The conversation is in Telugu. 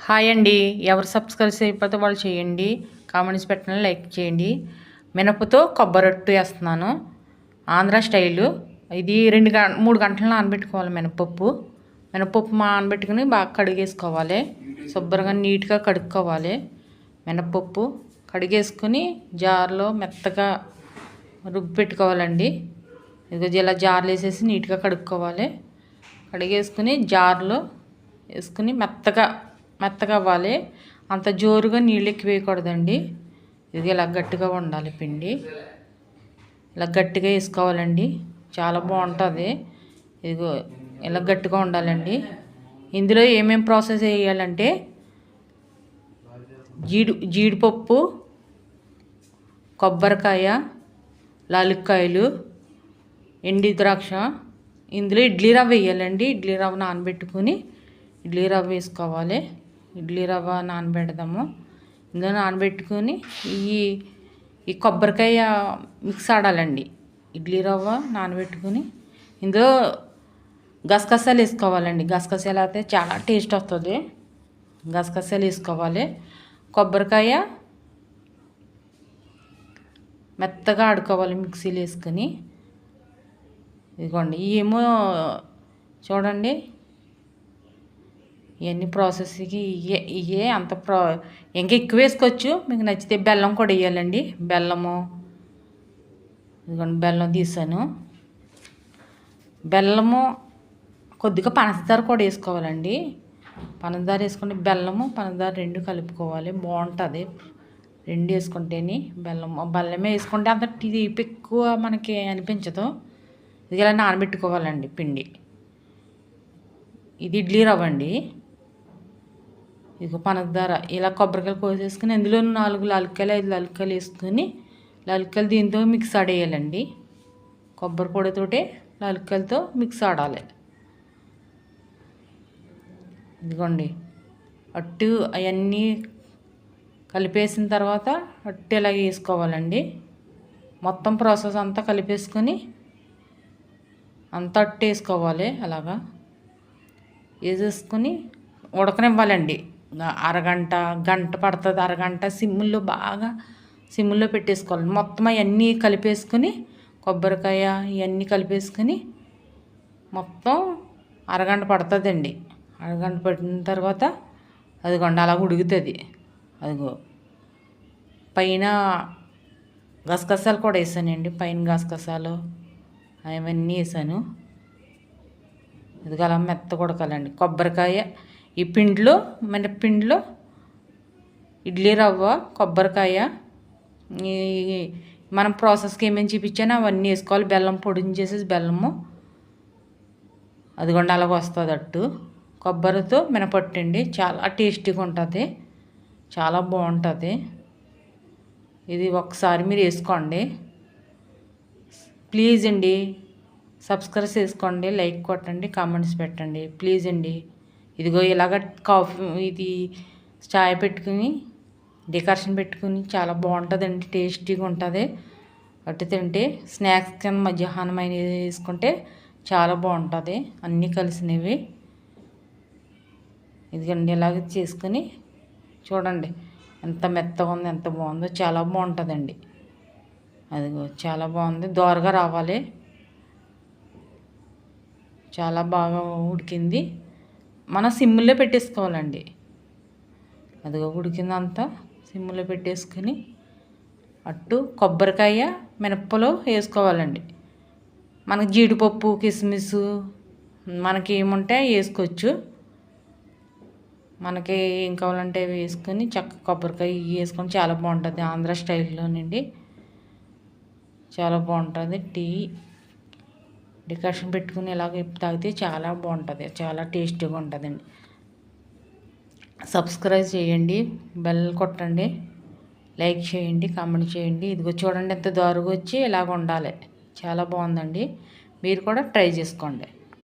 హాయ్ అండి. ఎవరు సబ్స్క్రైబ్ చేయకపోతే వాళ్ళు చేయండి. కామెంట్స్ పెట్టండి లైక్ చేయండి. మినపతో కొబ్బరొట్టు వేస్తున్నాను. ఆంధ్ర స్టైలు. ఇది రెండు గం మూడు గంటలు నానబెట్టుకోవాలి మినపప్పు. మినపప్పు నానబెట్టుకుని బాగా కడిగేసుకోవాలి. శుభ్రంగా నీట్గా కడుక్కోవాలి. మినపప్పు కడిగేసుకుని జార్లో మెత్తగా రుబ్బి పెట్టుకోవాలండి. ఇదిగో ఇలా జార్లు వేసేసి నీట్గా కడుక్కోవాలి. కడిగేసుకుని జార్లో వేసుకుని మెత్తగా మెత్తగా అవ్వాలి అంత జోరుగా నీళ్ళు ఎక్కువ వేయకూడదండి. ఇది ఇలా గట్టిగా ఉండాలి పిండి. ఇలా గట్టిగా వేసుకోవాలండి. చాలా బాగుంటుంది. ఇదిగో ఇలా గట్టిగా ఉండాలండి ఇందులో ఏమేమి ప్రాసెస్ వేయాలంటే జీడి జీడిపప్పు కొబ్బరికాయ లాలిక్కాయలు ఎండి ద్రాక్ష. ఇందులో ఇడ్లీ రవ్వ వేయాలండి. ఇడ్లీ రవ్వ నానబెట్టుకుని ఇడ్లీ రవ్వ వేసుకోవాలి. ఇడ్లీ రవ్వ నానబెడదాము. ఇందులో నానబెట్టుకొని ఈ ఈ కొబ్బరికాయ మిక్స్ ఆడాలండి. ఇడ్లీ రవ్వ నానబెట్టుకుని ఇందులో గసగసాలు వేసుకోవాలండి. గసగసాలు అయితే చాలా టేస్ట్ వస్తుంది. గసగసాలు వేసుకోవాలి. కొబ్బరికాయ మెత్తగా ఆడుకోవాలి మిక్సీలో వేసుకొని. ఇదిగోండి ఏమో చూడండి. ఇవన్నీ ప్రాసెస్కి ఇవే ఇవే అంత ప్రా ఇంకా ఎక్కువ వేసుకోవచ్చు. మీకు నచ్చితే బెల్లం కూడా వేయాలండి. బెల్లము ఇదిగోండి బెల్లం తీసాను. బెల్లము కొద్దిగా పనసదార కూడా వేసుకోవాలండి. పనసదార వేసుకుంటే బెల్లము పనసదార రెండు కలుపుకోవాలి. బాగుంటుంది. రెండు వేసుకుంటేనే బెల్లం బెల్లమే వేసుకుంటే అంత తీపి ఎక్కువ మనకి అనిపించదు. ఇది ఇలా నానబెట్టుకోవాలండి పిండి. ఇది ఇడ్లీ రవ్వ అండి ఇక పంచదార ఇలా కొబ్బరికాయలు కోసేసుకుని అందులో నాలుగు లలికాయలు ఐదు లలికాయలు వేసుకొని లలికాయలు దీంతో మిక్స్ ఆడేయాలండి. కొబ్బరి పొడితోటే లలికాయలతో మిక్స్ ఆడాలి. ఇదిగోండి. అట్టు అవన్నీ కలిపేసిన తర్వాత అట్టు ఇలాగ వేసుకోవాలండి. మొత్తం ప్రాసెస్ అంతా కలిపేసుకొని అంతా అట్టు వేసుకోవాలి అలాగా. వేసేసుకొని ఉడకనివ్వాలండి. అరగంట గంట పడుతుంది. అరగంట సిమ్ముల్లో బాగా సిమ్ముల్లో పెట్టేసుకోవాలి. మొత్తం అవన్నీ కలిపేసుకుని కొబ్బరికాయ ఇవన్నీ కలిపేసుకుని మొత్తం అరగంట పడుతుందండి. అరగంట పట్టిన తర్వాత అదిగోండి అలా ఉడుకుతుంది. అదిగో పైన గసగసాలు కూడా వేసానండి. పైన గసగసాలు అవన్నీ వేసాను. ఇది అలా మెత్త కొడకాలండి కొబ్బరికాయ ఈ పిండిలో మన పిండిలో ఇడ్లీ రవ్వ కొబ్బరికాయ ఈ మనం ప్రాసెస్కి ఏమేమి చూపించానో అవన్నీ వేసుకోవాలి. బెల్లం పొడిని చేసేసి బెల్లము. అదిగోండి అలాగ వస్తుంది అట్టు. కొబ్బరితో మినపట్టండి చాలా టేస్టీగా ఉంటుంది. చాలా బాగుంటుంది. ఇది ఒకసారి మీరు వేసుకోండి. ప్లీజ్ అండి సబ్స్క్రైబ్ చేసుకోండి లైక్ కొట్టండి కామెంట్స్ పెట్టండి. ప్లీజ్ అండి. ఇదిగో ఇలాగ కాఫీ ఇది చాయ్ పెట్టుకుని డెకరేషన్ పెట్టుకుని చాలా బాగుంటుందండి టేస్టీగా ఉంటుంది. అట్టు తింటే స్నాక్స్ కింద మధ్యాహ్నం అయిన వేసుకుంటే చాలా బాగుంటుంది అన్నీ కలిసినవి. ఇదిగండి ఇలాగ చేసుకుని చూడండి ఎంత మెత్తగా ఉంది ఎంత బాగుందో చాలా బాగుంటుందండి. అదిగో చాలా బాగుంది దోరగా రావాలి. చాలా బాగా ఉడికింది. మన సిమ్లో పెట్టేసుకోవాలండి. అదిగో ఉడికిందంతా సిమ్లో పెట్టేసుకుని అట్టు కొబ్బరికాయ మినప్పలో వేసుకోవాలండి. మనకి జీడిపప్పు కిస్మిస్ మనకి ఏముంటే వేసుకోవచ్చు. మనకి ఏం కావాలంటే వేసుకొని చక్క కొబ్బరికాయ వేసుకొని చాలా బాగుంటుంది ఆంధ్ర స్టైల్లోనండి. చాలా బాగుంటుంది టీ డికాషన్ పెట్టుకుని ఇలాగ తాగితే చాలా బాగుంటుంది చాలా టేస్టీగా ఉంటుందండి. సబ్స్క్రైబ్ చేయండి బెల్ కొట్టండి లైక్ చేయండి కామెంట్ చేయండి. ఇదిగో చూడండి ఎంత దారుగా వచ్చి ఇలాగ ఉండాలి. చాలా బాగుందండి. మీరు కూడా ట్రై చేసుకోండి.